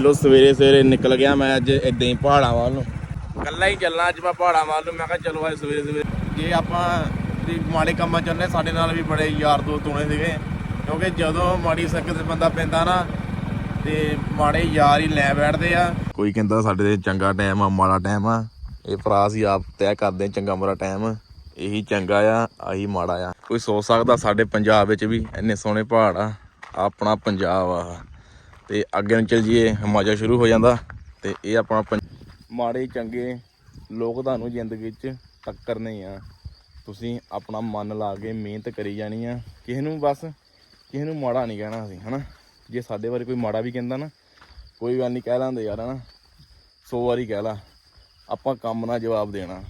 ਲੋ ਸਵੇਰੇ ਸਵੇਰੇ ਨਿਕਲ ਗਿਆ ਮੈਂ ਅੱਜ ਇਦਾਂ ਹੀ ਪਹਾੜਾਂ ਵੱਲ ਨੂੰ। ਕੱਲਾ ਹੀ ਚੱਲਣਾ ਅੱਜ ਮੈਂ ਪਹਾੜਾਂ ਵੱਲ ਨੂੰ। ਮੈਂ ਕਿਹਾ ਚਲੋ ਅੱਜ ਸਵੇਰੇ ਸਵੇਰੇ। ਜੇ ਆਪਾਂ ਵੀ ਮਾੜੇ ਕੰਮਾਂ ਚੱਲਨੇ ਸਾਡੇ ਨਾਲ ਵੀ ਬੜੇ ਯਾਰ ਦੋਸਤ ਹੋਣੇ ਸੀਗੇ। ਕਿਉਂਕਿ ਜਦੋਂ ਮਾੜੀ ਸੰਗਤ ਬੰਦਾ ਪੈਂਦਾ ਨਾ ਤੇ ਮਾੜੇ ਯਾਰ ਹੀ ਲੈ ਬੈਠਦੇ ਆ। ਕੋਈ ਕਹਿੰਦਾ ਸਾਡੇ ਤੇ ਚੰਗਾ ਟਾਈਮ ਆ ਮਾੜਾ ਟਾਈਮ ਆ। ਇਹ ਭਰਾ ਸੀ ਆਪ ਤੈਅ ਕਰਦੇ ਚੰਗਾ ਮਾੜਾ ਟਾਈਮ ਇਹੀ ਚੰਗਾ ਆ ਆਹੀ ਮਾੜਾ ਆ। ਕੋਈ ਸੋਚ ਸਕਦਾ ਸਾਡੇ ਪੰਜਾਬ ਵਿੱਚ ਵੀ ਇੰਨੇ ਸੋਹਣੇ ਪਹਾੜ ਆ? ਆਪਣਾ ਪੰਜਾਬ ਆ। ਤੇ ਅੱਗੇ ਨੂੰ ਚੱਲ ਜੀਏ ਹਿਮਾਚਲ ਸ਼ੁਰੂ ਹੋ ਜਾਂਦਾ ਤੇ ਇਹ ਆਪਣਾ ਪੰ- ਮਾੜੇ ਚੰਗੇ ਲੋਕ ਤੁਹਾਨੂੰ ਜ਼ਿੰਦਗੀ 'ਚ ਟੱਕਰਨੇ ਆ। ਤੁਸੀਂ ਆਪਣਾ ਮਨ ਲਾ ਕੇ ਮਿਹਨਤ ਕਰੀ ਜਾਣੀ ਆ। ਕਿਸੇ ਨੂੰ ਬਸ, ਕਿਸੇ ਨੂੰ ਮਾੜਾ ਨਹੀਂ ਕਹਿਣਾ ਅਸੀਂ, ਹਨਾ? ਜੇ ਸਾਡੇ ਬਾਰੇ ਕੋਈ ਮਾੜਾ ਵੀ ਕਹਿੰਦਾ ਨਾ, ਕੋਈ ਗੱਲ ਨਹੀਂ, ਕਹਿ ਲਾਂਦੇ ਯਾਰ, ਹਨਾ? 100 ਵਾਰੀ ਕਹਿ ਲਾ, ਆਪਾਂ ਕੰਮ ਨਾਲ ਜਵਾਬ ਦੇਣਾ।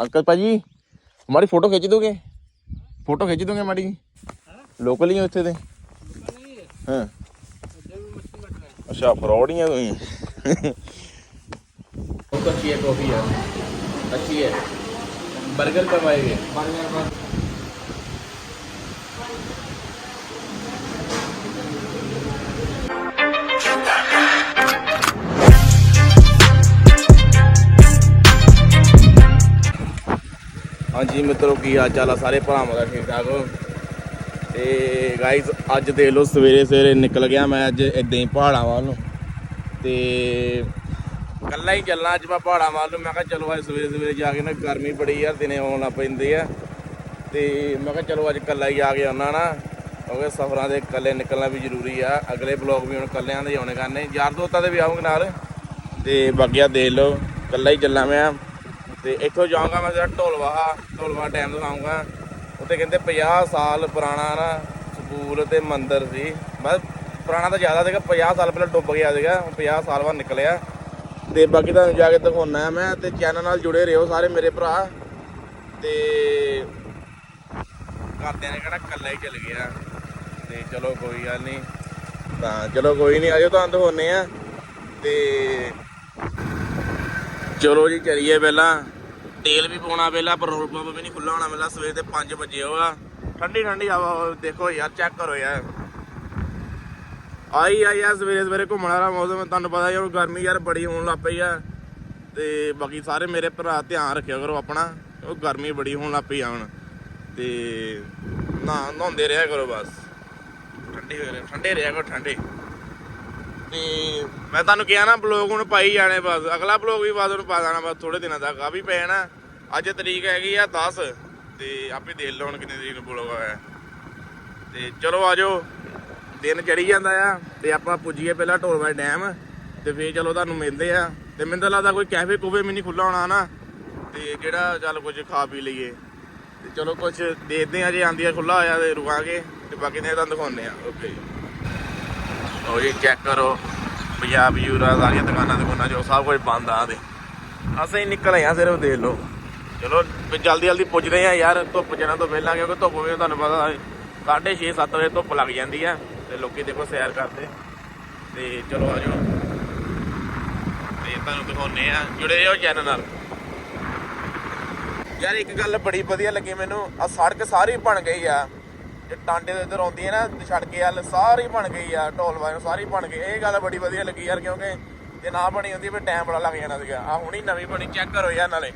ਅੰਕਲ ਭਾਜੀ, ਮਾੜੀ ਫੋਟੋ ਖਿੱਚ ਦੋਗੇ? ਫੋਟੋ ਖਿੱਚ ਦੋਗੇ ਮਾੜੀ? ਲੋਕਲ ਹੀ ਹੋ ਇੱਥੇ ਦੇ? ਹਾਂ। अच्छा फ्रॉड ही है तुम बहुत अच्छी है कॉफ़ी यार अच्छी है बर्गर कब बर्गर हाँ जी मित्रों की हाल चाल सारे भावों का ठीक ठाक हो ਤੇ ਗਾਇਜ਼ ਅੱਜ ਦੇਖ ਲਓ ਸਵੇਰੇ ਸਵੇਰੇ ਨਿਕਲ ਗਿਆ ਮੈਂ ਅੱਜ ਇਦਾਂ ਹੀ ਪਹਾੜਾਂ ਵੱਲ ਨੂੰ। ਤੇ ਕੱਲਾ ਹੀ ਚੱਲਣਾ ਅੱਜ ਮੈਂ ਪਹਾੜਾਂ ਵੱਲ ਨੂੰ। ਮੈਂ ਕਿਹਾ ਚਲੋ ਅੱਜ ਸਵੇਰੇ ਸਵੇਰੇ ਜਾ ਕੇ ਨਾ ਗਰਮੀ ਬੜੀ ਯਾਰ ਦਿਨੇ ਆਉਣ ਲੱਗ ਪੈਂਦੇ ਆ। ਤੇ ਮੈਂ ਕਿਹਾ ਚਲੋ ਅੱਜ ਕੱਲਾ ਹੀ ਆ ਕੇ ਆਉਣਾ ਨਾ। ਕਿਉਂਕਿ ਸਫ਼ਰਾਂ ਦੇ ਇਕੱਲੇ ਨਿਕਲਣਾ ਵੀ ਜ਼ਰੂਰੀ ਆ। ਅਗਲੇ ਬਲੌਗ ਵੀ ਹੁਣ ਕੱਲਿਆਂ ਦੇ ਹੀ ਆਉਣੇ ਕਰਨੇ। ਯਾਰ ਦੋਸਤਾਂ ਦੇ ਵੀ ਆਉਂਗੇ ਨਾਲ। ਤੇ ਬਾਕੀਆ ਦੇਖ ਲਓ ਕੱਲਾ ਹੀ ਚੱਲਾਂ ਮੈਂ। ਤੇ ਇੱਥੋਂ ਜਾਊਂਗਾ ਮੈਂ ਜਿਹੜਾ ਢੋਲਵਾਹਾ ਢੋਲਵਾ ਡੈਮ ਦਿਖਾਊਂਗਾ। ਉੱਥੇ ਕਹਿੰਦੇ 50 ਸਾਲ ਪੁਰਾਣਾ ਨਾ ਸਕੂਲ ਤੇ ਮੰਦਿਰ ਸੀ। ਬਸ ਪੁਰਾਣਾ ਤਾਂ ਜ਼ਿਆਦਾ ਸੀਗਾ 50 ਸਾਲ ਪਹਿਲਾਂ ਡੁੱਬ ਗਿਆ ਸੀਗਾ, ਹੁਣ 50 ਸਾਲ ਬਾਅਦ ਨਿਕਲਿਆ। ਤੇ ਬਾਕੀ ਤੁਹਾਨੂੰ ਜਾ ਕੇ ਦਿਖਾਉਣਾ ਮੈਂ ਤੇ ਚੈਨਲ ਨਾਲ ਜੁੜੇ ਰਹੋ ਸਾਰੇ ਮੇਰੇ ਭਰਾ। ਤੇ ਘਰਦਿਆਂ ਨੇ ਕਿਹੜਾ ਇਕੱਲਾ ਹੀ ਚੱਲ ਗਿਆ। ਤੇ ਚਲੋ ਕੋਈ ਗੱਲ ਨਹੀਂ, ਤਾਂ ਚਲੋ ਕੋਈ ਨਹੀਂ, ਆਜੋ ਤੁਹਾਨੂੰ ਦਿਖਾਉਨੇ ਆ ਤੇ ਚਲੋ ਜੀ, ਚਲੀਏ ਪਹਿਲਾਂ। ਤੇਲ ਵੀ ਪਾਉਣਾ ਪਹਿਲਾਂ ਪੈਟਰੋਲ ਪੰਪ ਵੀ ਨਹੀਂ ਖੁੱਲਾ ਹੋਣਾ ਪਹਿਲਾਂ ਸਵੇਰ ਦੇ 5 ਵਜੇ ਹੋਆ ਠੰਡੀ ਠੰਡੀ ਹਵਾ ਦੇਖੋ ਯਾਰ ਚੈੱਕ ਕਰੋ ਯਾਰ। ਆਈ ਆ ਯਾਰ ਸਵੇਰੇ ਸਵੇਰੇ ਘੁੰਮਣ ਵਾਲਾ ਮੌਸਮ, ਤੁਹਾਨੂੰ ਪਤਾ ਹੀ ਗਰਮੀ ਯਾਰ ਬੜੀ ਹੋਣ ਲੱਗ ਪਈ ਆ। ਤੇ ਬਾਕੀ ਸਾਰੇ ਮੇਰੇ ਭਰਾ ਧਿਆਨ ਰੱਖਿਆ ਕਰੋ ਆਪਣਾ, ਉਹ ਗਰਮੀ ਬੜੀ ਹੋਣ ਲੱਗ ਪਈ ਆ ਹੁਣ। ਤੇ ਨਾ, ਨਹਾਉਂਦੇ ਰਿਹਾ ਕਰੋ ਬਸ। ਠੰਡੇ ਹੋ ਰਹੇ, ਠੰਡੇ ਰਿਹਾ ਕਰੋ, ਠੰਡੇ। ਤੇ ਮੈਂ ਤੁਹਾਨੂੰ ਕਿਹਾ ਨਾ ਬਲੌਗ ਹੁਣ ਪਾਈ ਜਾਣੇ ਬਸ। ਅਗਲਾ ਬਲੌਗ ਵੀ ਬਾਅਦ ਹੁਣ ਪਾ ਦੇਣਾ, ਬਸ ਥੋੜੇ ਦਿਨਾਂ ਤੱਕ। ਆ ਵੀ ਪੈ ਜਾਣਾ ਅੱਜ ਤਰੀਕ ਹੈਗੀ ਆ 10 ਤੇ ਆਪੇ ਦੇਖ ਲਓ ਹੁਣ ਕਿੰਨੇ ਤਰੀਕ ਨੂੰ ਬਲੌਗ ਆਇਆ। ਤੇ ਚਲੋ ਆਜੋ ਦਿਨ ਚੜੀ ਜਾਂਦਾ ਆ, ਤੇ ਆਪਾਂ ਪੁੱਜੀਏ ਪਹਿਲਾਂ ਢੋਲਵਾ ਡੈਮ। ਤੇ ਫੇਰ ਚਲੋ ਤੁਹਾਨੂੰ ਮਿਲਦੇ ਆ। ਤੇ ਮੈਨੂੰ ਤਾਂ ਲੱਗਦਾ ਕੋਈ ਕੈਫੇ ਕੂਫੇ ਵੀ ਨਹੀਂ ਖੁੱਲਾ ਹੋਣਾ ਨਾ ਤੇ ਜਿਹੜਾ ਚੱਲ ਕੁਝ ਖਾ ਪੀ ਲਈਏ। ਤੇ ਚਲੋ ਕੁਝ ਦੇਖਦੇ ਆ ਜੇ ਆਂਦੀ ਆ ਖੁੱਲਾ ਹੋਇਆ ਤੇ ਰੁਕਾਂਗੇ। ਤੇ ਬਾਕੀ ਨੇ ਤੁਹਾਨੂੰ ਦਿਖਾਉਂਦੇ ਆ। ਓਕੇ ਜੀ ਜੀ ਚੈੱਕ ਕਰੋ। ਪੰਜਾਬ ਯੂਰਾ ਸਾਰੀਆਂ ਦੁਕਾਨਾਂ ਦੁਕਾਨਾਂ ਜੋ ਸਭ ਕੁਝ ਬੰਦ ਆ ਤੇ ਅਸੀਂ ਹੀ ਨਿਕਲ ਆ ਸਿਰਫ ਦੇਖ ਲਓ। ਚਲੋ ਜਲਦੀ ਜਲਦੀ ਪੁੱਜਦੇ ਆ ਯਾਰ, ਧੁੱਪ ਜਣਾ ਤੋਂ ਪਹਿਲਾਂ, ਕਿਉਂਕਿ ਧੁੱਪ ਵੀ ਤੁਹਾਨੂੰ ਪਤਾ ਸਾਢੇ 6 7 ਵਜੇ ਧੁੱਪ ਲੱਗ ਜਾਂਦੀ ਆ, ਤੇ ਲੋਕੀ ਦੇਖੋ ਸੈਰ ਕਰਦੇ। ਤੇ ਚਲੋ ਆ ਜਾਓ। ਤੇ ਤੁਹਾਨੂੰ ਦਿਖਾਉਨੇ ਆ, ਜੁੜੇ ਰਹੋ ਚੈਨਲ ਨਾਲ। ਯਾਰ, ਇੱਕ ਗੱਲ ਬੜੀ ਵਧੀਆ ਲੱਗੀ ਮੈਨੂੰ ਆ ਸੜਕ ਸਾਰੀ ਬਣ ਗਈ ਆ। ਜੇ ਟਾਂਡੇ ਦੇ ਇੱਧਰ ਆਉਂਦੀ ਹੈ ਨਾ ਸੜਕ ਵੱਲ ਸਾਰੀ ਬਣ ਗਈ ਆ ਢੋਲਵਾ ਨੂੰ ਸਾਰੀ ਬਣ ਗਈ। ਇਹ ਗੱਲ ਬੜੀ ਵਧੀਆ ਲੱਗੀ ਯਾਰ, ਕਿਉਂਕਿ ਜੇ ਨਾ ਬਣੀ ਹੁੰਦੀ ਫਿਰ ਟਾਈਮ ਬੜਾ ਲੱਗ ਜਾਣਾ ਸੀਗਾ। ਆ ਹੁਣੀ ਨਵੀਂ ਬਣੀ ਚੈੱਕ ਕਰੋ ਯਾਰ ਨਾਲੇ।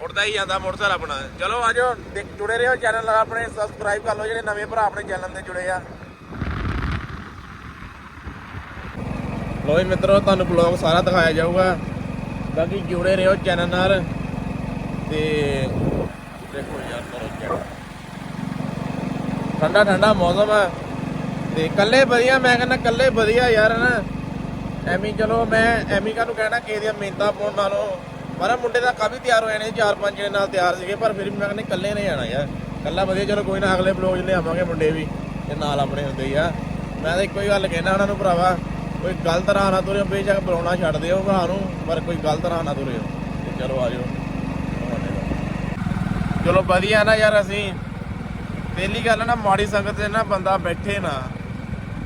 ਉੜਦਾ ਹੀ ਜਾਂਦਾ ਮੋਟਰਸਾਈਕਲ ਆਪਣਾ। ਚਲੋ ਆਜੋ ਜੁੜੇ ਰਹੋ ਚੈਨਲ ਨਾਲ ਆਪਣੇ ਸਬਸਕ੍ਰਾਈਬ ਕਰ ਲਓ ਜਿਹੜੇ ਨਵੇਂ ਭਰਾ ਆਪਣੇ ਚੈਨਲ ਤੇ ਜੁੜੇ ਆ। ਲੋ ਮਿੱਤਰੋ, ਤੁਹਾਨੂੰ ਬਲੌਗ ਸਾਰਾ ਦਿਖਾਇਆ ਜਾਊਗਾ। ਬਾਕੀ ਜੁੜੇ ਰਹੋ ਚੈਨਲ ਨਾਲ। ਤੇ ਦੇਖੋ ਯਾਰ, ਕਰੋ ਚੈੱਕ ਠੰਡਾ ਠੰਡਾ ਮੌਸਮ ਹੈ ਤੇ ਕੱਲੇ ਵਧੀਆ, ਮੈਂ ਕਹਿੰਦਾ ਕੱਲੇ ਵਧੀਆ ਯਾਰ ਨਾ ਐਵੇਂ ਚਲੋ, ਮੈਂ ਐਵੇਂ ਕਾ ਨੂੰ ਕਹਿਣਾ ਕਿ ਦੀਆਂ ਮਿਹਨਤਾਂ ਪਾਉਣ ਨਾਲੋਂ ਪਰ ਮੁੰਡੇ ਤਾਂ ਕਾਫੀ ਤਿਆਰ ਹੋਏ ਨੇ ਚਾਰ ਪੰਜ ਜਣੇ ਨਾਲ ਤਿਆਰ ਸੀਗੇ, ਪਰ ਫਿਰ ਵੀ ਮੈਂ ਕਹਿੰਦਾ ਕੱਲੇ ਨਹੀਂ ਜਾਣਾ ਯਾਰ। ਕੱਲਾ ਵਧੀਆ, ਚਲੋ ਕੋਈ ਨਾ, ਅਗਲੇ ਬਲੌਗ 'ਚ ਆਵਾਂਗੇ ਮੁੰਡੇ ਵੀ, ਤੇ ਨਾਲ ਆਪਣੇ ਹੁੰਦੇ ਆ। ਮੈਂ ਤਾਂ ਇੱਕੋ ਹੀ ਗੱਲ ਕਹਿਣਾ ਉਹਨਾਂ ਨੂੰ ਭਰਾਵਾ, ਕੋਈ ਗਲਤ ਰਾਹ ਨਾ ਤੁਰਿਓ, ਬੇਸ਼ੱਕ ਬੁਲਾਉਣਾ ਛੱਡ ਦਿਓ ਭਰਾ ਨੂੰ, ਪਰ ਕੋਈ ਗਲਤ ਰਾਹ ਨਾ ਤੁਰਿਓ। ਤੇ ਚਲੋ ਆ ਜਾਓ। ਚਲੋ ਵਧੀਆ ਨਾ ਯਾਰ ਅਸੀਂ। ਪਹਿਲੀ ਗੱਲ ਨਾ ਮਾੜੀ ਸੰਗਤ 'ਚ ਨਾ ਬੰਦਾ ਬੈਠੇ ਨਾ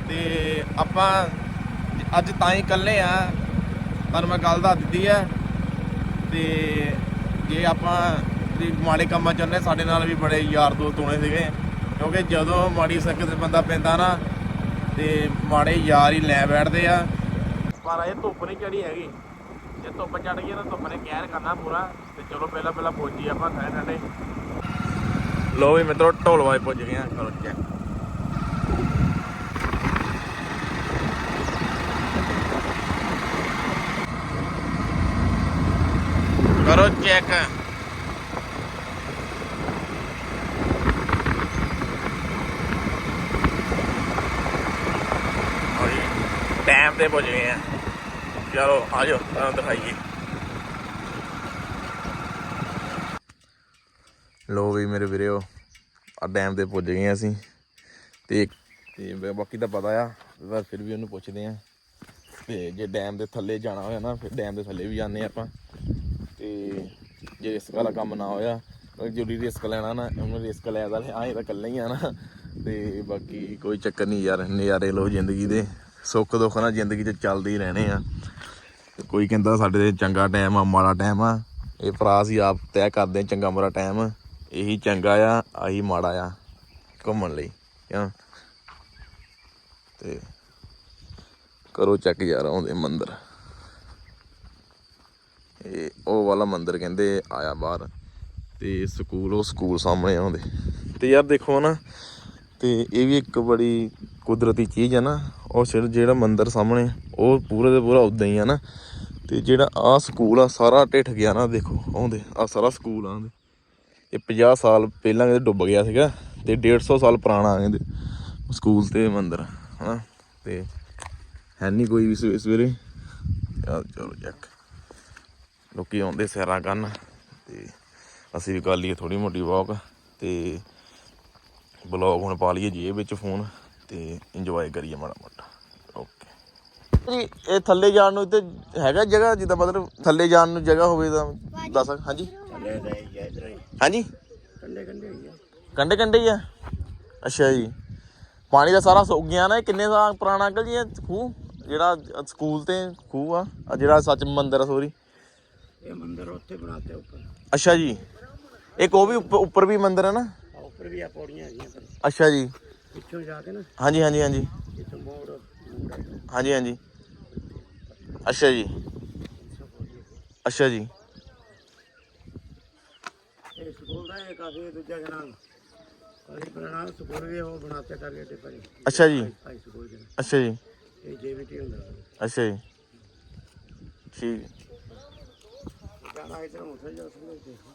ਤੇ ਆਪਾਂ ਅੱਜ ਤਾਂ ਹੀ ਇਕੱਲੇ ਆ ਪਰ ਮੈਂ ਗੱਲ ਦੱਸ ਦਿੱਤੀ ਆ। ਤੇ ਜੇ ਆਪਾਂ ਵੀ ਮਾੜੇ ਕੰਮਾਂ ਚ ਨੇ ਸਾਡੇ ਨਾਲ ਵੀ ਬੜੇ ਯਾਰ ਦੋਸਤ ਹੋਣੇ ਸੀਗੇ। ਕਿਉਂਕਿ ਜਦੋਂ ਮਾੜੀ ਸੰਗਤ 'ਚ ਬੰਦਾ ਪੈਂਦਾ ਨਾ, ਤੇ ਮਾੜੇ ਯਾਰ ਹੀ ਲੈ ਬੈਠਦੇ ਆ। ਪਰ ਇਹ ਧੁੱਪ ਨਹੀਂ ਚੜੀ ਹੈਗੀ। ਜੇ ਧੁੱਪ ਚੜ ਗਈ ਨਾ ਧੁੱਪ ਨੇ ਕਹਿਰ ਕਰਨਾ ਪੂਰਾ। ਤੇ ਚਲੋ ਪਹਿਲਾਂ ਪਹਿਲਾਂ ਪਹੁੰਚੀ ਆਪਾਂ ਠੰਡੇ ਠੰਡੇ ਲੋ ਵੀ ਮਿੱਤਰੋ, ਢੋਲਵਾ ਪੁੱਜ ਗਏ ਆ ਕਰੋ ਚੈੱਕ ਕਰੋ ਚੈੱਕ ਟਾਈਮ ਤੇ ਪੁੱਜ ਗਏ ਆ। ਚਲੋ, ਆ ਜਾਓ, ਤੁਹਾਨੂੰ ਦਿਖਾਈਏ। ਲੋ ਵੀ ਮੇਰੇ ਵੀਰੋ ਆ ਡੈਮ ਤੇ ਪੁੱਜ ਗਏ ਆ ਅਸੀਂ। ਤੇ ਤੇ ਬਾਕੀ ਤਾਂ ਪਤਾ ਆ, ਪਰ ਫਿਰ ਵੀ ਉਹਨੂੰ ਪੁੱਛਦੇ ਆ। ਤੇ ਜੇ ਡੈਮ ਦੇ ਥੱਲੇ ਜਾਣਾ ਹੋਇਆ ਨਾ, ਫਿਰ ਡੈਮ ਦੇ ਥੱਲੇ ਵੀ ਜਾਂਦੇ ਆ ਆਪਾਂ। ਤੇ ਜੇ ਰਿਸਕ ਵਾਲਾ ਕੰਮ ਨਾ ਹੋਇਆ, ਤਾਂ ਜਿਹੜੀ ਰਿਸਕ ਲੈਣਾ ਨਾ, ਉਹਨੂੰ ਰਿਸਕ ਲੈ ਦਾ ਆਏ ਤਾਂ ਇਕੱਲੇ ਹੀ ਆ ਨਾ। ਤੇ ਬਾਕੀ ਕੋਈ ਚੱਕਰ ਨਹੀਂ ਯਾਰ, ਨਜ਼ਾਰੇ ਲੋ ਜ਼ਿੰਦਗੀ ਦੇ। ਸੁੱਖ ਦੁੱਖ ਨਾਲ ਜ਼ਿੰਦਗੀ 'ਚ ਚੱਲਦੇ ਹੀ ਰਹਿਣੇ ਆ। ਤੇ ਕੋਈ ਕਹਿੰਦਾ ਸਾਡੇ ਤੇ ਚੰਗਾ ਟਾਈਮ ਆ, ਮਾੜਾ ਟਾਈਮ ਆ। ਇਹ ਭਰਾ ਸੀ ਆਪ ਤੈਅ ਕਰਦੇ ਆ, ਚੰਗਾ ਮਾੜਾ ਟਾਈਮ ਇਹੀ ਚੰਗਾ ਆ, ਆਹੀ ਮਾੜਾ ਆ, ਘੁੰਮਣ ਲਈ, ਕਿਉਂ? ਤੇ ਕਰੋ ਚੱਕ ਯਾਰ ਆਉਂਦੇ ਮੰਦਰ। ਇਹ ਉਹ ਵਾਲਾ ਮੰਦਰ ਕਹਿੰਦੇ ਆਇਆ ਬਾਹਰ, ਤੇ ਸਕੂਲ, ਉਹ ਸਕੂਲ ਸਾਹਮਣੇ ਆਉਂਦੇ। ਤੇ ਯਾਰ ਦੇਖੋ ਨਾ, ਤੇ ਇਹ ਵੀ ਇੱਕ ਬੜੀ ਕੁਦਰਤੀ ਚੀਜ਼ ਹੈ ਨਾ, ਉਹ ਸਿਰ ਜਿਹੜਾ ਮੰਦਰ ਸਾਹਮਣੇ, ਉਹ ਪੂਰੇ ਦੇ ਪੂਰਾ ਉਦਾਂ ਹੀ ਆ ਨਾ। ਤੇ ਜਿਹੜਾ ਆ ਸਕੂਲ ਆ, ਸਾਰਾ ਢਿੱਠ ਗਿਆ ਨਾ, ਦੇਖੋ ਆਉਂਦੇ ਆ ਸਾਰਾ ਸਕੂਲ ਆਉਂਦੇ। ਇਹ 50 ਸਾਲ ਪਹਿਲਾਂ ਕਹਿੰਦੇ ਡੁੱਬ ਗਿਆ ਸੀਗਾ ਤੇ 150 ਸਾਲ ਪੁਰਾਣਾ ਕਹਿੰਦੇ ਸਕੂਲ ਤੇ ਮੰਦਰ ਹਾਂ ਤੇ ਹੈ ਨਹੀਂ ਕੋਈ ਵੀ ਸਵੇ- ਸਵੇਰੇ। ਚੱਲ ਚਲੋ ਚੱਕ ਲੋਕੀ ਆਉਂਦੇ ਸੈਰਾਂ ਕਰਨ ਤੇ ਅਸੀਂ ਵੀ ਕਰ ਲਈਏ ਥੋੜੀ ਮੋਟੀ ਵਾਕ ਤੇ ਬਲੌਗ ਹੁਣ ਪਾ ਲਈਏ ਜੇਬ ਵਿੱਚ ਫੋਨ ਤੇ ਇੰਜੋਏ ਕਰੀਏ ਮਾੜਾ ਮੋਟਾ। ਓਕੇ ਇਹ ਥੱਲੇ ਜਾਣ ਨੂੰ ਤੇ ਹੈਗਾ ਜਗ੍ਹਾ ਜਿੱਦਾਂ ਮਤਲਬ ਥੱਲੇ ਜਾਣ ਨੂੰ ਜਗ੍ਹਾ ਹੋਵੇ ਤਾਂ ਦੱਸ ਸਕ ਹਾਂਜੀ? ਹਾਂਜੀ? ਕੰਡੇ ਕੰਡੇ ਹੋਈ ਆ ਕੰਡੇ ਕੰਡੇ ਹੀ ਆ। ਅੱਛਾ ਜੀ। ਪਾਣੀ ਦਾ ਸਾਰਾ ਸੁੱਕ ਗਿਆ ਨਾ ਇਹ ਕਿੰਨੇ ਸਾਲ ਪੁਰਾਣਾ ਅੰਕਲ ਜੀ ਇਹ ਖੂਹ? ਜਿਹੜਾ ਸਕੂਲ ਤੇ ਖੂਹ ਆ ਆ ਜਿਹੜਾ ਸੱਚ ਮੰਦਿਰ ਆ ਸੋਰੀ ਇਹ ਮੰਦਿਰ ਉੱਥੇ ਬਣਾਤੇ ਉੱਪਰ। ਅੱਛਾ ਜੀ। ਇੱਕ ਉਹ ਵੀ ਉੱਪ- ਉੱਪਰ ਵੀ ਮੰਦਿਰ ਹੈ ਨਾ? ਉੱਪਰ ਵੀ ਆ ਪੌੜੀਆਂ ਹੈਗੀਆਂ ਅੱਛਾ ਜੀ। ਪਿੱਛੋਂ ਜਾ ਕੇ ਨਾ। ਹਾਂਜੀ ਹਾਂਜੀ ਹਾਂਜੀ। ਹਾਂਜੀ ਹਾਂਜੀ। ਅੱਛਾ ਜੀ। ਅੱਛਾ ਜੀ। ਤੇ ਅੱਛਾ ਜੀ। ਅੱਛਾ ਜੀ। ਅੱਛਾ ਜੀ। ਠੀਕ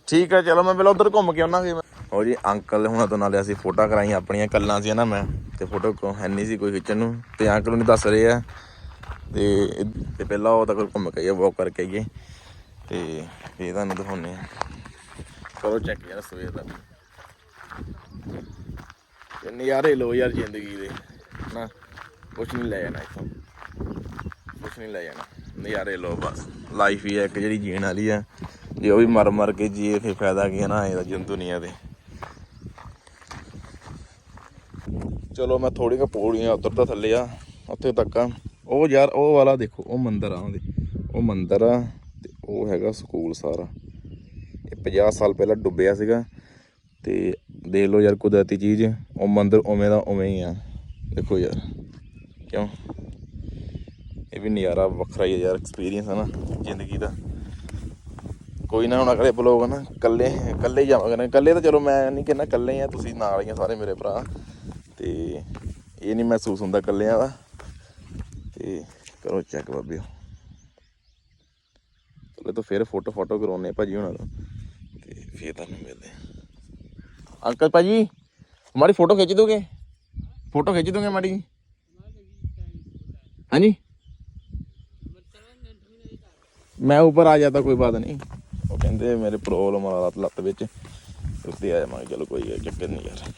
ਠੀਕ ਹੈ ਚਲੋ ਮੈਂ ਪਹਿਲਾਂ ਉਧਰ ਘੁੰਮ ਕੇ ਆਉਣਾ ਫਿਰ ਹੋ ਜੀ ਅੰਕਲ ਹੁਣਾਂ ਤੋਂ ਨਾਲੇ ਅਸੀਂ ਫੋਟੋ ਕਰਾਈਆਂ ਆਪਣੀਆਂ ਕੱਲਾਂ ਸੀ ਨਾ ਮੈਂ। ਤੇ ਫੋਟੋ ਕੋ ਹੈ ਨਹੀਂ ਸੀ ਕੋਈ ਖਿੱਚਣ ਨੂੰ। ਤੇ ਅੰਕਲ ਉਹਨੇ ਦੱਸ ਰਹੇ ਆ। ਤੇ ਤੇ ਪਹਿਲਾਂ ਉਹ ਤੱਕ ਘੁੰਮ ਕੇ ਆਈਏ ਵਾਕ ਕਰਕੇ ਆਈਏ। ਤੇ ਇਹ ਤੁਹਾਨੂੰ ਦਿਖਾਉਨੇ ਆ। ਕਰੋ ਚੈੱਕ ਯਾਰ ਸਵੇਰ ਦਾ। ਤੇ ਨਜ਼ਾਰੇ ਲੋ ਯਾਰ ਜ਼ਿੰਦਗੀ ਦੇ। ਨਾ ਕੁਛ ਨਹੀਂ ਲੈ ਜਾਣਾ ਇੱਥੋਂ। ਕੁਛ ਨਹੀਂ ਲੈ ਜਾਣਾ। ਨਜ਼ਾਰੇ ਲੋ ਬਸ। ਲਾਈਫ ਹੀ ਹੈ ਇੱਕ ਜਿਹੜੀ ਜੀਣ ਵਾਲੀ ਆ। ਜੇ ਉਹ ਵੀ ਮਰ ਮਰ ਕੇ ਜੀਏ, ਫਿਰ ਫਾਇਦਾ ਕੀ ਹੈ ਨਾ? ਇਹਦਾ ਜਿੰਨ ਦੁਨੀਆ ਦੇ ਚਲੋ ਮੈਂ ਥੋੜੀ ਕੁ ਪੌੜੀਆਂ ਉਤਰਦਾ ਥੱਲੇ ਆ। ਉੱਥੇ ਤੱਕ ਆ। ਉਹ ਯਾਰ, ਉਹ ਵਾਲਾ ਦੇਖੋ, ਉਹ ਮੰਦਰ ਆ ਉਹਦੇ। ਉਹ ਮੰਦਿਰ ਆ ਤੇ ਉਹ ਹੈਗਾ ਸਕੂਲ ਸਾਰਾ। 50 ਸਾਲ ਪਹਿਲਾਂ ਡੁੱਬਿਆ ਸੀਗਾ ਤੇ ਦੇਖ ਲਓ ਯਾਰ ਕੁਦਰਤੀ ਚੀਜ਼, ਉਹ ਮੰਦਰ ਉਵੇਂ ਦਾ ਉਵੇਂ ਹੀ ਆ। ਦੇਖੋ ਯਾਰ, ਕਿਉਂ? ਇਹ ਵੀ ਨਜ਼ਾਰਾ ਵੱਖਰਾ ਹੀ ਹੈ ਯਾਰ ਐਕਸਪੀਰੀਅੰਸ ਹੈ ਨਾ, ਜ਼ਿੰਦਗੀ ਦਾ। ਕੋਈ ਨਾ ਹੁਣ ਅਗਲੇ ਬਲੋਗ ਨਾ ਕੱਲੇ ਕੱਲੇ ਹੀ ਜਾਵਾਂਗੇ ਕੱਲੇ ਤਾਂ ਚਲੋ ਮੈਂ ਨਹੀਂ ਕਹਿੰਦਾ ਕੱਲੇ ਆ, ਤੁਸੀਂ ਨਾਲ ਹੀ ਆ ਸਾਰੇ ਮੇਰੇ ਭਰਾ। ਤੇ ਇਹ ਨਹੀਂ ਮਹਿਸੂਸ ਹੁੰਦਾ ਕੱਲਿਆਂ ਦਾ। ਤੇ ਕਰੋ ਚੈੱਕ ਬਾਬਿਓ। ਚਲੋ ਤਾਂ ਫਿਰ ਫੋਟੋ ਫੋਟੋ ਕਰਾਉਣੇ ਭਾਜੀ ਹੁਣਾਂ ਤੋਂ। ਫੇਰ ਤੁਹਾਨੂੰ ਮਿਲਦੇ। ਅੰਕਲ ਭਾਜੀ ਮਾੜੀ ਫੋਟੋ ਖਿੱਚ ਦੋਗੇ? ਫੋਟੋ ਖਿੱਚ ਦੋਗੇ ਮਾੜੀ? ਜੀ ਹਾਂਜੀ? ਮੈਂ ਉੱਪਰ ਆ ਜਾਤਾ ਕੋਈ ਬਾਤ ਨਹੀਂ। ਉਹ ਕਹਿੰਦੇ ਮੇਰੇ ਪ੍ਰੋਬਲਮ ਆ ਲੱਤ ਲੱਤ ਵਿੱਚ। ਉੱਤੇ ਆ ਜਾਵਾਂਗੇ। ਚਲੋ ਕੋਈ ਚੱਕਰ ਨਹੀਂ ਯਾਰ।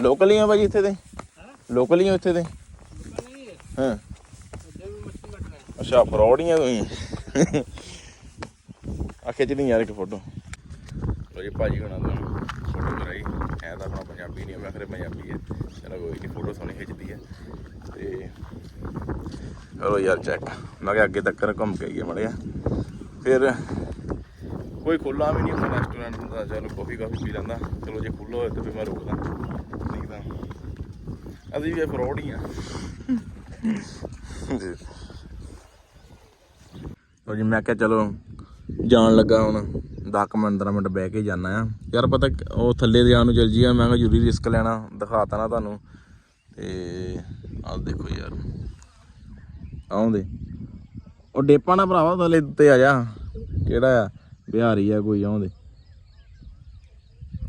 ਲੋਕਲ ਹੀ ਆ ਭਾਜੀ ਇੱਥੇ ਦੇ? ਲੋਕਲ ਹੀ ਆ ਇੱਥੇ ਦੇ? ਹਾਂ। ਅੱਛਾ ਫਰੋੜੀਆਂ ਤੁਸੀਂ? ਆ ਖਿੱਚ ਲਈ ਯਾਰ ਇੱਕ ਫੋਟੋ ਲੋ ਜੀ ਭਾਜੀ ਹੁਣਾਂ ਤੋਂ ਫੋਟੋ ਕਰਾਈ। ਐ ਤਾਂ ਆਪਣਾ ਪੰਜਾਬੀ ਨਹੀਂ ਮੈਂ ਖਰੇ ਪੰਜਾਬੀ ਹੈ ਚਲੋ ਕੋਈ ਨਹੀਂ ਫੋਟੋ ਸੋਹਣੀ ਖਿੱਚਦੀ ਹੈ ਤੇ ਕਰੋ ਯਾਰ ਚੈੱਕ ਮੈਂ ਕਿਹਾ ਅੱਗੇ ਤੱਕ ਘੁੰਮ ਕੇ ਆਈਏ ਮੜਿਆ ਫਿਰ ਕੋਈ ਖੁੱਲਾ ਵੀ ਨਹੀਂ ਹੁੰਦਾ ਰੈਸਟੋਰੈਂਟ ਹੁੰਦਾ ਚਲੋ ਕਾਫੀ ਕਾਫੀ ਪੀ ਲੈਂਦਾ। ਚਲੋ ਜੇ ਖੁੱਲ੍ਹਾ ਹੋਏ ਤਾਂ ਫਿਰ ਮੈਂ ਰੁਕਦਾ। ਨਹੀਂ ਤਾਂ ਅਸੀਂ ਵੀ ਫਰੋਡ ਹੀ ਆ। ਜੀ। ਲੋ ਜੀ ਮੈਂ ਕਿਹਾ ਚਲੋ ਜਾਣ ਲੱਗਾ ਹੁਣ 10 ਮਿੰਟ 15 ਮਿੰਟ ਬਹਿ ਕੇ ਜਾਣਾ ਆ। ਯਾਰ ਪਤਾ ਉਹ ਥੱਲੇ ਦੇ ਜਾਣ ਨੂੰ ਚੱਲ ਜੀ ਆ ਮੈਂ ਕਿਹਾ ਜ਼ਰੂਰੀ ਰਿਸਕ ਲੈਣਾ, ਦਿਖਾਤਾ ਨਾ ਤੁਹਾਨੂੰ। ਤੇ ਆਹ ਦੇਖੋ ਯਾਰ ਆਉਂਦੇ ਉਹ ਡੇਪਾ ਨਾ ਭਰਾਵਾ, ਥੱਲੇ ਉੱਤੇ ਆ ਜਾ। ਕਿਹੜਾ ਆ? ਬਿਹਾਰੀ ਆ ਕੋਈ ਆਉਂਦੇ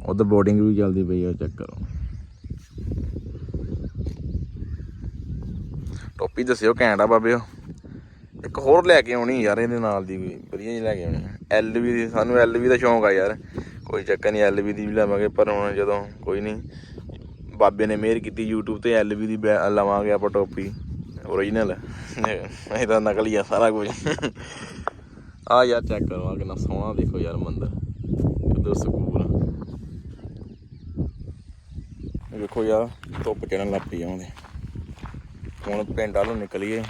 ਉਧਰ ਬੋਰਡਿੰਗ ਵੀ ਚੱਲਦੀ ਪਈ ਆ ਚੈੱਕ ਕਰੋ ਟੋਪੀ ਦੱਸਿਓ, ਘੈਂਟ ਆ ਬਾਬਿਓ ਇੱਕ ਹੋਰ ਲੈ ਕੇ ਆਉਣੀ ਯਾਰ, ਇਹਦੇ ਨਾਲ ਦੀ ਕੋਈ ਵਧੀਆ ਜਿਹੀ ਲੈ ਕੇ ਆਉਣੀ। ਐਲਵੀ ਦੀ, ਸਾਨੂੰ ਐਲਵੀ ਦਾ ਸ਼ੌਂਕ ਆ ਯਾਰ। ਕੋਈ ਚੱਕਰ ਨਹੀਂ ਐਲਵੀ ਦੀ ਵੀ ਲਵਾਂਗੇ, ਪਰ ਹੁਣ ਜਦੋਂ ਕੋਈ ਨਹੀਂ, ਬਾਬੇ ਨੇ ਮਿਹਰ ਕੀਤੀ YouTube ਤੇ ਐਲਵੀ ਦੀ ਬੈ- ਲਵਾਂਗੇ ਆਪਾਂ ਟੋਪੀ ਓਰੀਜਨਲ ਇਹ ਤਾਂ ਨਕਲੀ ਆ ਸਾਰਾ ਕੁਝ। ਆ ਯਾਰ ਚੈੱਕ ਕਰੋ ਆ ਕਿੰਨਾ ਸੋਹਣਾ ਦੇਖੋ ਯਾਰ ਮੰਦਰ। ਉਧਰ ਸਕੂਲ ਇਹ ਵੇਖੋ ਯਾਰ, ਧੁੱਪ ਚੜਨ ਲੱਗ ਪਈ ਆਉਂਦੇ ਹੁਣ ਪਿੰਡ ਵੱਲੋਂ ਨਿਕਲੀਏ।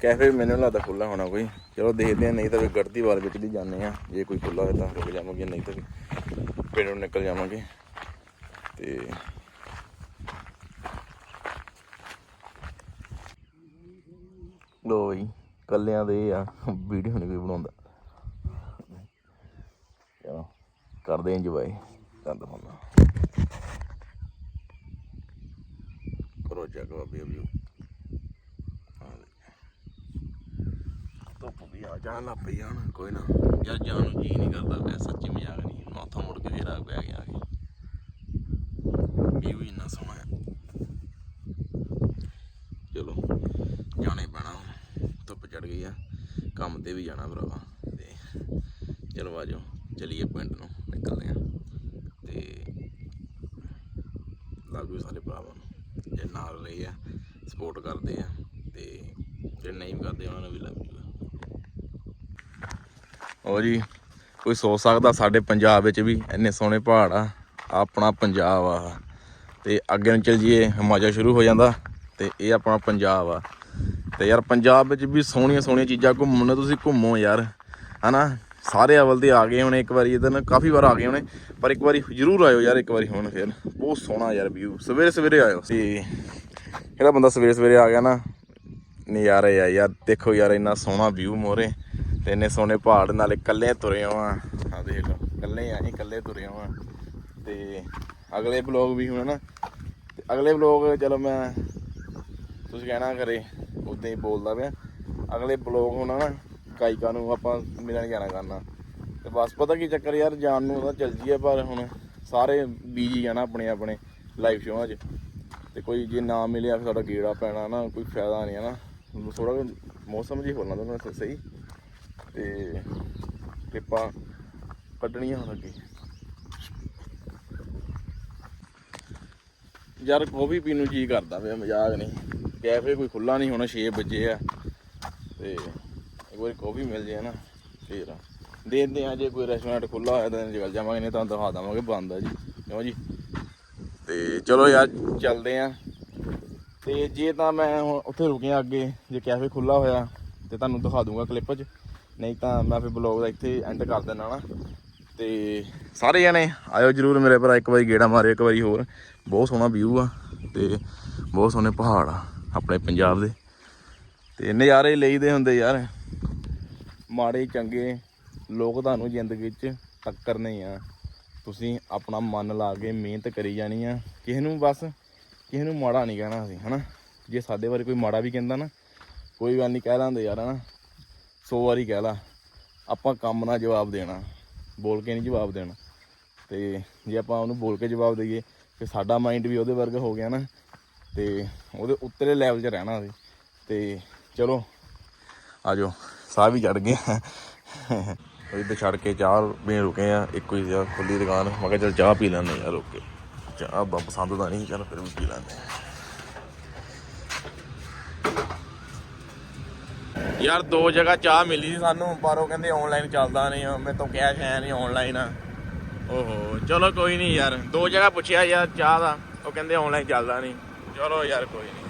ਕੈਫੇ ਮੈਨੂੰ ਲੱਗਦਾ ਖੁੱਲਾ ਹੋਣਾ ਕੋਈ। ਚਲੋ ਦੇਖਦੇ ਆ ਨਹੀਂ ਤਾਂ ਵੀ ਗੜਦੀ ਵਾਲ ਵਿੱਚ ਦੀ ਜਾਂਦੇ ਆ ਜੇ ਕੋਈ ਖੁੱਲਾ ਹੋਇਆ ਤਾਂ ਰੁਕ ਜਾਵਾਂਗੇ, ਨਹੀਂ ਤਾਂ ਫਿਰ ਨਿਕਲ ਜਾਵਾਂਗੇ। ਤੇ ਲੋ ਬਈ ਕੱਲਿਆਂ ਦੇ ਇਹ ਆ ਵੀਡੀਓ ਨਹੀਂ ਕੋਈ ਬਣਾਉਂਦਾ। ਚਲੋ, ਕਰਦੇ ਇੰਜੋਏ ਕਰਦੇ ਹਾਂ ਕਰੋ ਜੱਗ ਬਾਬੇ ਵੀ ਧੁੱਪ ਵੀ ਆ ਜਾਣ ਲੱਗ ਪਈ ਆ ਕੋਈ ਨਾ। ਯਾਰ ਜਾਣ ਨੂੰ ਜੀ ਨਹੀਂ ਕਰਦਾ ਪਿਆ, ਸੱਚੀ ਮਜ਼ਾਕ ਨਹੀਂ। ਮਾਥਾ ਮੁੜ ਕੇ ਫੇਰ ਆ ਪੈ ਗਿਆ ਆ ਕੇ ਇੰਨਾ ਸੋਹਣਾ ਹੈ। ਚਲੋ, ਜਾਣੇ ਪੈਣਾ ਧੁੱਪ ਚੜ ਗਈ ਆ। ਕੰਮ ਤੇ ਵੀ ਜਾਣਾ ਭਰਾਵਾ। ਤੇ ਚਲੋ ਆਜੋ ਚਲੀਏ ਪਿੰਡ ਨੂੰ, ਨਿਕਲਦੇ ਆ। ਤੇ ਲਾਗੂ ਸਾਰੇ ਭਰਾਵਾਂ ਨੂੰ। ਜੇ ਨਾਲ ਰਹੇ ਆ ਸਪੋਰਟ ਕਰਦੇ ਆ ਤੇ ਜੇ ਨਹੀਂ ਵੀ ਕਰਦੇ ਉਹਨਾਂ ਨੂੰ ਵੀ ਲੱਗ ਜੂਗਾ ਉਹ ਜੀ, ਕੋਈ ਸੋਚ ਸਕਦਾ ਸਾਡੇ ਪੰਜਾਬ ਵਿੱਚ ਵੀ ਇੰਨੇ ਸੋਹਣੇ ਪਹਾੜ ਆ, ਆਪਣਾ ਪੰਜਾਬ ਆ। ਤੇ ਅੱਗੇ ਨੂੰ ਚੱਲ ਜੀਏ ਹਿਮਾਚਲ ਸ਼ੁਰੂ ਹੋ ਜਾਂਦਾ ਤੇ ਇਹ ਆਪਣਾ ਪੰਜਾਬ ਆ। ਤੇ ਯਾਰ ਪੰਜਾਬ ਵਿੱਚ ਵੀ ਸੋਹਣੀਆਂ ਸੋਹਣੀਆਂ ਚੀਜ਼ਾਂ ਘੁੰਮਣ ਨੂੰ ਤੁਸੀਂ ਘੁੰਮੋ ਯਾਰ, ਹਨਾ? ਸਾਰੇ ਅਵਲ ਤੇ ਆ ਗਏ ਹੋਣੇ ਇੱਕ ਵਾਰੀ, ਇਧਰ ਕਾਫੀ ਵਾਰ ਆ ਗਏ ਹੋਣੇ, ਪਰ ਇੱਕ ਵਾਰੀ ਜ਼ਰੂਰ ਆਇਓ ਯਾਰ, ਇੱਕ ਵਾਰੀ ਹੁਣ ਫਿਰ। ਬਹੁਤ ਸੋਹਣਾ ਯਾਰ ਵਿਊ ਸਵੇਰੇ ਸਵੇਰੇ ਆਇਓ। ਤੇ ਜਿਹੜਾ ਬੰਦਾ ਸਵੇਰੇ ਸਵੇਰੇ ਆ ਗਿਆ ਨਾ, ਨਜ਼ਾਰੇ ਆ ਯਾਰ, ਦੇਖੋ ਯਾਰ ਇੰਨਾ ਸੋਹਣਾ ਵਿਊ ਮੋਰੇ। ਤੇ ਇੰਨੇ ਸੋਹਣੇ ਪਹਾੜ ਨਾਲੇ ਇਕੱਲੇ ਤੁਰੇ ਆ। ਆ ਦੇਖ ਲਓ, ਇਕੱਲੇ ਆ ਜੀ, ਇਕੱਲੇ ਤੁਰੇ ਆ। ਤੇ ਅਗਲੇ ਬਲੌਗ ਵੀ ਹੁਣ ਨਾ, ਤੇ ਅਗਲੇ ਬਲੌਗ ਚਲੋ ਮੈਂ ਤੁਸੀਂ ਕਹਿਣਾ ਕਰੇ, ਉਦਾਂ ਹੀ ਬੋਲਦਾ ਪਿਆ। ਅਗਲੇ ਬਲੌਗ ਹੋਣਾ ਨਾ, ਗਾਇਕਾਂ ਨੂੰ ਆਪਾਂ ਮਿਲਣ ਜਾਣਾ ਕਰਨਾ। ਤੇ ਬਸ ਪਤਾ ਕੀ ਚੱਕਰ ਯਾਰ, ਜਾਣ ਨੂੰ ਤਾਂ ਚੱਲ ਜੀਏ ਪਰ ਹੁਣ ਸਾਰੇ ਬੀਜੀ ਨਾ ਆਪਣੇ ਆਪਣੇ ਲਾਈਵ ਸ਼ੋਆਂ 'ਚ ਤੇ ਕੋਈ ਜੇ ਨਾ ਮਿਲਿਆ, ਫਿਰ ਸਾਡਾ ਗੇੜਾ ਪੈਣਾ ਨਾ, ਕੋਈ ਫਾਇਦਾ ਨਹੀਂ ਹੈ ਨਾ। ਥੋੜਾ ਮੌਸਮ ਜੀ ਹੋਣਾ ਤਾਂ ਸਹੀ। ਤੇ ਟਿੱਪਾਂ ਕੱਢਣੀਆਂ ਹੁਣ ਅੱਗੇ। ਯਾਰ ਕੌਫੀ ਪੀਣ ਨੂੰ ਜੀ ਕਰਦਾ ਪਿਆ, ਮਜ਼ਾਕ ਨਹੀਂ। ਕੈਫੇ ਕੋਈ ਖੁੱਲਾ ਨਹੀਂ ਹੋਣਾ 6 ਵਜੇ ਆ। ਤੇ ਇੱਕ ਵਾਰੀ ਕੌਫੀ ਮਿਲ ਜੇ ਨਾ ਫੇਰ। ਦੇਖਦੇ ਆ ਜੇ ਕੋਈ ਰੈਸਟੋਰੈਂਟ ਖੁੱਲਾ ਹੋਇਆ ਤਾਂ ਨਿਕਲ ਜਾਵਾਂਗੇ, ਨਹੀਂ ਤਾਂ ਦਿਖਾ ਦਵਾਂਗੇ ਬੰਦ ਆ ਜੀ। ਕਿਉਂ ਜੀ? ਤੇ ਚਲੋ ਯਾਰ, ਚੱਲਦੇ ਆ। ਤੇ ਜੇ ਤਾਂ ਮੈਂ ਹੁਣ ਉੱਥੇ ਰੁਕਿਆ ਅੱਗੇ, ਜੇ ਕੈਫੇ ਖੁੱਲਾ ਹੋਇਆ ਤੇ ਤੁਹਾਨੂੰ ਦਿਖਾ ਦੂੰਗਾ ਕਲਿੱਪ 'ਚ। ਨਹੀਂ ਤਾਂ ਮੈਂ ਫਿਰ ਬਲੌਗ ਦਾ ਇੱਥੇ ਐਂਡ ਕਰ ਦਿੰਦਾ ਨਾ ਤੇ ਸਾਰੇ ਜਣੇ ਆਇਓ ਜਰੂਰ ਮੇਰੇ ਭਰਾ, ਇੱਕ ਵਾਰੀ ਗੇੜਾ ਮਾਰਿਓ, ਇੱਕ ਵਾਰੀ ਹੋਰ। ਬਹੁਤ ਸੋਹਣਾ ਵਿਊ ਆ ਤੇ ਬਹੁਤ ਸੋਹਣੇ ਪਹਾੜ ਆ ਆਪਣੇ ਪੰਜਾਬ ਦੇ। ਤੇ ਨਜ਼ਾਰੇ ਲਈਦੇ ਹੁੰਦੇ ਯਾਰ। ਮਾੜੇ, ਚੰਗੇ ਲੋਕ ਤੁਹਾਨੂੰ ਜ਼ਿੰਦਗੀ 'ਚ ਟੱਕਰਨੇ ਹੀ ਆ। ਤੁਸੀਂ ਆਪਣਾ ਮਨ ਲਾ ਕੇ ਮਿਹਨਤ ਕਰੀ ਜਾਣੀ ਆ। ਕਿਸੇ ਨੂੰ ਬਸ, ਕਿਸੇ ਨੂੰ ਮਾੜਾ ਨਹੀਂ ਕਹਿਣਾ ਅਸੀਂ, ਹਨਾ? ਜੇ ਸਾਡੇ ਬਾਰੇ ਕੋਈ ਮਾੜਾ ਵੀ ਕਹਿੰਦਾ ਨਾ, ਕੋਈ ਗੱਲ ਨਹੀਂ, ਕਹਿ ਲਾਂਦੇ ਯਾਰ, ਹਨਾ? 100 ਵਾਰੀ ਕਹਿ ਲਾ, ਆਪਾਂ ਕੰਮ ਨਾਲ ਜਵਾਬ ਦੇਣਾ, ਬੋਲ ਕੇ ਨਹੀਂ ਜਵਾਬ ਦੇਣਾ। ਤੇ ਜੇ ਆਪਾਂ ਉਹਨੂੰ ਬੋਲ ਕੇ ਜਵਾਬ ਦਈਏ, ਤੇ ਸਾਡਾ ਮਾਈਂਡ ਵੀ ਉਹਦੇ ਵਰਗਾ ਹੋ ਗਿਆ ਨਾ, ਤੇ ਉਹਦੇ ਉੱਤਲੇ ਲੈਵਲ 'ਚ ਰਹਿਣਾ ਸੀ ਤੇ ਚਲੋ ਆਜੋ ਸਾਹ ਵੀ ਚੜ ਗਏ ਉਹ ਇੱਧਰ ਛੱਡ ਕੇ ਚਾਹ ਵੀ ਰੁਕੇ ਆ, ਇੱਕੋ ਹੀ ਆ ਖੁੱਲੀ ਦੁਕਾਨ, ਮੈਂ ਕਿਹਾ ਚਲ ਚਾਹ ਪੀ ਲੈਂਦੇ ਯਾਰ ਰੁਕ ਕੇ। ਚਾਹ ਬਾ ਪਸੰਦ ਤਾਂ ਨਹੀਂ, ਚਲ ਫਿਰ ਵੀ ਪੀ ਲੈਂਦੇ ਯਾਰ ਦੋ ਜਗ੍ਹਾ ਚਾਹ ਮਿਲੀ ਸੀ ਸਾਨੂੰ, ਪਰ ਉਹ ਕਹਿੰਦੇ ਆਨਲਾਈਨ ਚੱਲਦਾ ਨਹੀਂ ਮੈਂ ਤਾਂ ਕੈਸ਼ ਹੈ ਨਹੀਂ ਆਨਲਾਈਨ ਆ ਓਹੋ, ਚਲੋ ਕੋਈ ਨਹੀਂ ਯਾਰ, ਦੋ ਜਗ੍ਹਾ ਪੁੱਛਿਆ ਯਾਰ ਚਾਹ ਦਾ, ਉਹ ਕਹਿੰਦੇ ਆਨਲਾਈਨ ਚੱਲਦਾ ਨਹੀਂ। ਚਲੋ ਯਾਰ ਕੋਈ ਨਹੀਂ।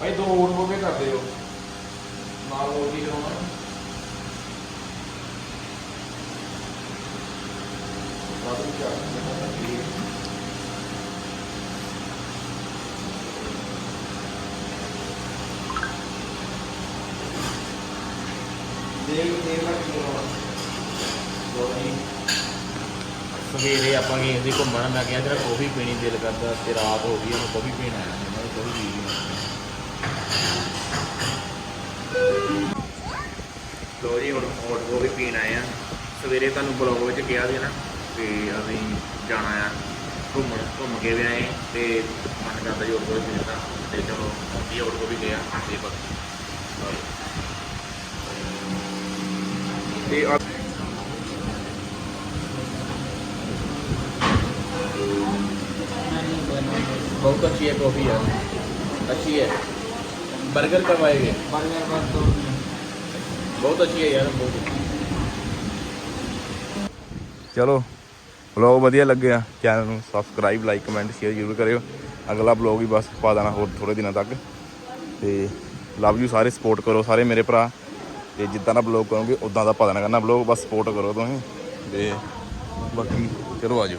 ਭਾਈ, ਦੋ ਹੋਰ ਹੋ ਕੇ ਕਰ ਦਿਓ। ਨਾਲ ਹੋਰ ਕੀ ਕਰਾਉਣਾ? ਸਵੇਰੇ ਆਪਾਂ ਗਏ ਸੀ ਘੁੰਮਣ ਮੈਂ ਕਿਹਾ ਜਰਾ ਕੌਫੀ ਪੀਣੀ ਦਿਲ ਕਰਦਾ ਤੇ ਰਾਤ ਹੋ ਗਈ ਹੁਣ ਕੌਫੀ ਪੀਣ ਆਇਆ ਮੈਂ ਕੌਫੀ ਪੀ ਲਈ ਲੋ ਜੀ ਹੁਣ ਹੌਟ ਕੌਫੀ ਪੀਣ ਆਏ ਆ ਸਵੇਰੇ ਤੁਹਾਨੂੰ ਬਲੌਗ ਵਿੱਚ ਕਿਹਾ ਸੀ ਨਾ ਕਿ ਅਸੀਂ ਜਾਣਾ ਆ ਘੁੰਮਣ ਘੁੰਮ ਕੇ ਵੀ ਆਏ ਤੇ ਮਨ ਕਰਦਾ ਜੀ ਹੌਟ ਕੌਫੀ ਪੀਣ ਦਾ ਤੇ ਚਲੋ ਜੀ ਹੌਟ ਕੌਫੀ ਗਿਆ ਤੇ ਬਸ ਤੇ ਆ- बहुत अच्छी है कॉफ़ी यार अच्छी है बर्गर कब आएंगे बहुत अच्छी है यार बहुत अच्छी ਚਲੋ ਵਲੌਗ ਵਧੀਆ ਲੱਗਿਆ ਚੈਨਲ ਨੂੰ ਸਬਸਕ੍ਰਾਈਬ ਲਾਈਕ ਕਮੈਂਟ ਸ਼ੇਅਰ ਜ਼ਰੂਰ ਕਰਿਓ ਅਗਲਾ ਵਲੌਗ ਵੀ ਬਸ ਪਾ ਦੇਣਾ ਹੋਰ ਥੋੜੇ ਦਿਨਾਂ ਤੱਕ ਤੇ ਲਵ ਯੂ ਸਾਰੇ ਸਪੋਰਟ ਕਰੋ ਸਾਰੇ ਮੇਰੇ ਭਰਾ ਤੇ ਜਿੱਦਾਂ ਦਾ ਵਲੌਗ ਕਰੋਗੇ, ਉਦਾਂ ਦਾ ਪਾ ਦੇਣਾ ਕਰਨਾ। ਵਲੌਗ ਬਸ ਸਪੋਰਟ ਕਰੋ ਤੁਸੀਂ ਤੇ ਬਾਕੀ ਚਲੋ ਆਜੋ